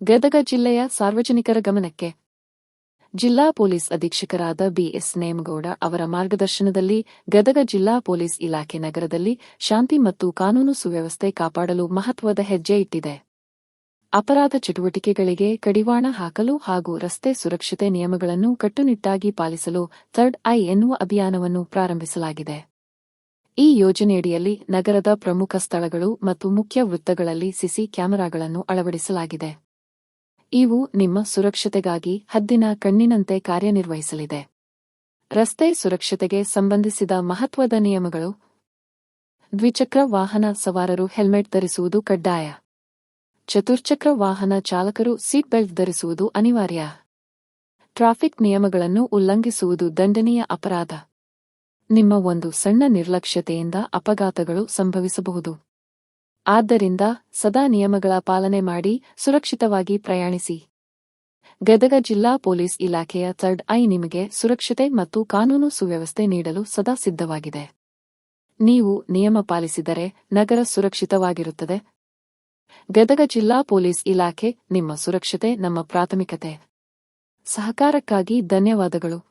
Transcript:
ಗದಗ ಜಿಲ್ಲೆಯ ಸಾರ್ವಜನಿಕರ ಗಮನಕ್ಕೆ. ಜಿಲ್ಲಾ ಪೊಲೀಸ್ ಅಧೀಕ್ಷಕರಾದ ಬಿಎಸ್ ನೇಮಗೌಡ ಅವರ ಮಾರ್ಗದರ್ಶನದಲ್ಲಿ ಗದಗ ಜಿಲ್ಲಾ ಪೊಲೀಸ್ ಇಲಾಖೆ ನಗರದಲ್ಲಿ ಶಾಂತಿ ಮತ್ತು ಕಾನೂನು ಸುವ್ಯವಸ್ಥೆ ಕಾಪಾಡಲು ಮಹತ್ವದ ಹೆಜ್ಜೆ ಇಟ್ಟಿದೆ. ಅಪರಾಧ ಚಟುವಟಿಕೆಗಳಿಗೆ ಕಡಿವಾಣ ಹಾಕಲು ಹಾಗೂ ರಸ್ತೆ ಸುರಕ್ಷತೆ ನಿಯಮಗಳನ್ನು ಕಟ್ಟುನಿಟ್ಟಾಗಿ ಪಾಲಿಸಲು ಥರ್ಡ್ ಐ ಎನ್ನುವ ಅಭಿಯಾನವನ್ನು ಪ್ರಾರಂಭಿಸಲಾಗಿದೆ. ಈ ಯೋಜನೆಯಡಿಯಲ್ಲಿ ನಗರದ ಪ್ರಮುಖ ಸ್ಥಳಗಳು ಮತ್ತು ಮುಖ್ಯ ವೃತ್ತಗಳಲ್ಲಿ ಸಿಸಿ ಕ್ಯಾಮೆರಾಗಳನ್ನು ಅಳವಡಿಸಲಾಗಿದೆ. ಇವು ನಿಮ್ಮ ಸುರಕ್ಷತೆಗಾಗಿ ಹದ್ದಿನ ಕಣ್ಣಿನಂತೆ ಕಾರ್ಯನಿರ್ವಹಿಸಲಿದೆ. ರಸ್ತೆ ಸುರಕ್ಷತೆಗೆ ಸಂಬಂಧಿಸಿದ ಮಹತ್ವದ ನಿಯಮಗಳು. ದ್ವಿಚಕ್ರ ವಾಹನ ಸವಾರರು ಹೆಲ್ಮೆಟ್ ಧರಿಸುವುದು ಕಡ್ಡಾಯ. ಚತುರ್ಚಕ್ರ ವಾಹನ ಚಾಲಕರು ಸೀಟ್ ಬೆಲ್ಟ್ ಧರಿಸುವುದು ಅನಿವಾರ್ಯ. ಟ್ರಾಫಿಕ್ ನಿಯಮಗಳನ್ನು ಉಲ್ಲಂಘಿಸುವುದು ದಂಡನೀಯ ಅಪರಾಧ. ನಿಮ್ಮ ಒಂದು ಸಣ್ಣ ನಿರ್ಲಕ್ಷ್ಯತೆಯಿಂದ ಅಪಘಾತಗಳು ಸಂಭವಿಸಬಹುದು. ಆದ್ದರಿಂದ ಸದಾ ನಿಯಮಗಳ ಪಾಲನೆ ಮಾಡಿ ಸುರಕ್ಷಿತವಾಗಿ ಪ್ರಯಾಣಿಸಿ. ಗದಗ ಜಿಲ್ಲಾ ಪೊಲೀಸ್ ಇಲಾಖೆಯ ಥರ್ಡ್ ಐ ನಿಮಗೆ ಸುರಕ್ಷತೆ ಮತ್ತು ಕಾನೂನು ಸುವ್ಯವಸ್ಥೆ ನೀಡಲು ಸದಾ ಸಿದ್ಧವಾಗಿದೆ. ನೀವು ನಿಯಮ ಪಾಲಿಸಿದರೆ ನಗರ ಸುರಕ್ಷಿತವಾಗಿರುತ್ತದೆ. ಗದಗ ಜಿಲ್ಲಾ ಪೊಲೀಸ್ ಇಲಾಖೆ ನಿಮ್ಮ ಸುರಕ್ಷತೆ, ನಮ್ಮ ಪ್ರಾಥಮಿಕತೆ. ಸಹಕಾರಕ್ಕಾಗಿ ಧನ್ಯವಾದಗಳು.